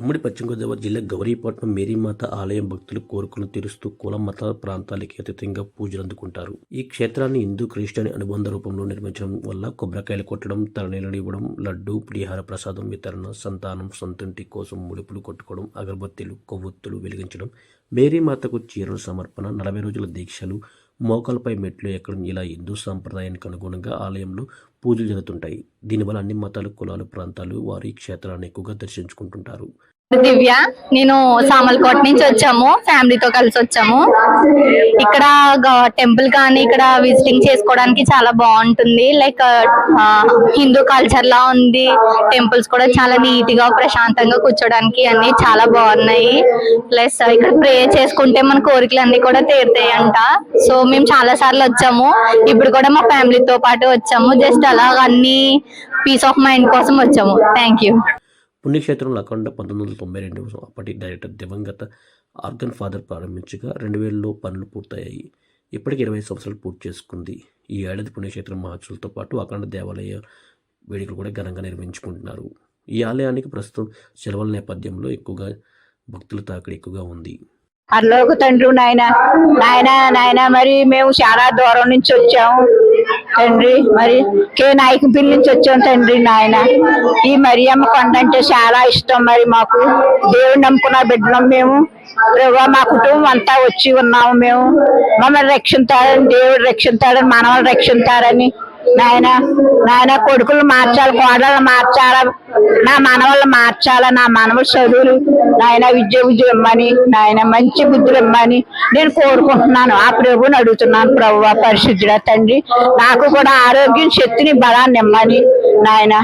ఉమ్మడి పశ్చిమ గోదావరి జిల్లా గౌరీపట్నం మేరీమాత ఆలయం భక్తులు కోరికలు తీరుస్తూ కుల మత ప్రాంతాలకి అతీతంగా పూజలు అందుకుంటారు. ఈ క్షేత్రాన్ని హిందూ క్రిస్టియన్ అనుబంధ రూపంలో నిర్మించడం వల్ల కొబ్బరికాయలు కొట్టడం తలనీళ్ళని ఇవ్వడం లడ్డు పులిహార ప్రసాదం వితరణ సంతానం సొంతంటి కోసం ముడుపులు కొట్టుకోవడం అగరబత్తీలు కొవ్వొత్తులు వెలిగించడం మేరీమాతకు చీరలు సమర్పణ నలభై రోజుల దీక్షలు మోకాలపై మెట్లు ఎక్కడం ఇలా హిందూ సాంప్రదాయానికి అనుగుణంగా ఆలయంలో పూజలు జరుగుతుంటాయి. దీనివల్ల అన్ని మతాలు కులాలు ప్రాంతాలు వారి క్షేత్రాన్ని ఎక్కువగా దర్శించుకుంటుంటారు. దివ్య నేను సామల్కోట నుంచి వచ్చాము. ఫ్యామిలీతో కలిసి వచ్చాము. ఇక్కడ టెంపుల్ కానీ ఇక్కడ విజిటింగ్ చేసుకోవడానికి చాలా బాగుంటుంది. లైక్ హిందూ కల్చర్ లా ఉంది. టెంపుల్స్ కూడా చాలా నీట్గా ప్రశాంతంగా కూర్చోడానికి అన్ని చాలా బాగున్నాయి. ప్లస్ ఇక్కడ ప్రే చేసుకుంటే మన కోరికలు అన్ని కూడా తీరుతాయి అంట సో మేము చాలా సార్లు వచ్చాము. ఇప్పుడు కూడా మా ఫ్యామిలీతో పాటు వచ్చాము. జస్ట్ అలా అన్ని పీస్ ఆఫ్ మైండ్ కోసం వచ్చాము. థ్యాంక్ యూ పుణ్యక్షేత్రంలో అఖండ పంతొమ్మిది వందల తొంభై రెండు అప్పటి డైరెక్టర్ దివంగత ఆర్గన్ ఫాదర్ ప్రారంభించగా రెండు వేలలో పనులు పూర్తయ్యాయి. ఇప్పటికి ఇరవై సంవత్సరాలు పూర్తి చేసుకుంది. ఈ ఏడాది పుణ్యక్షేత్రం మహోత్సవాలతో పాటు అఖండ దేవాలయ వేడుకలు కూడా ఘనంగా నిర్వహించుకుంటున్నారు. ఈ ఆలయానికి ప్రస్తుతం సెలవుల నేపథ్యంలో ఎక్కువగా భక్తుల తాకిడి ఎక్కువగా ఉంది. అర్లోక తండ్రి నాయన నాయన నాయన మరి మేము చాలా దూరం నుంచి వచ్చాము తండ్రి మరి కే నాయకపల్లి నుంచి వచ్చాం తండ్రి నాయన. ఈ మరియమ్మ కొండ అంటే చాలా ఇష్టం మరి మాకు. దేవుడు నమ్ముకున్న బిడ్డలం మేము. ప్రభా మా కుటుంబం అంతా వచ్చి ఉన్నాము మేము. మమ్మల్ని రక్షించాలని దేవుడు రక్షించాడని మనవలు రక్షించాలని నాయన నాయన కొడుకులు మార్చాలి కోడలు మార్చాలా నా మనవళ్ళు మార్చాలా నా మనవలు చదువులు. నాయన విద్య విద్య ఇమ్మని నాయన మంచి బుద్ధులు ఇమ్మని నేను కోరుకుంటున్నాను. ఆ ప్రభుని అడుగుతున్నాను ప్రభు పరిశుద్ధుడ తండ్రి నాకు కూడా ఆరోగ్యం శక్తిని బలాన్ని ఇమ్మని నాయన.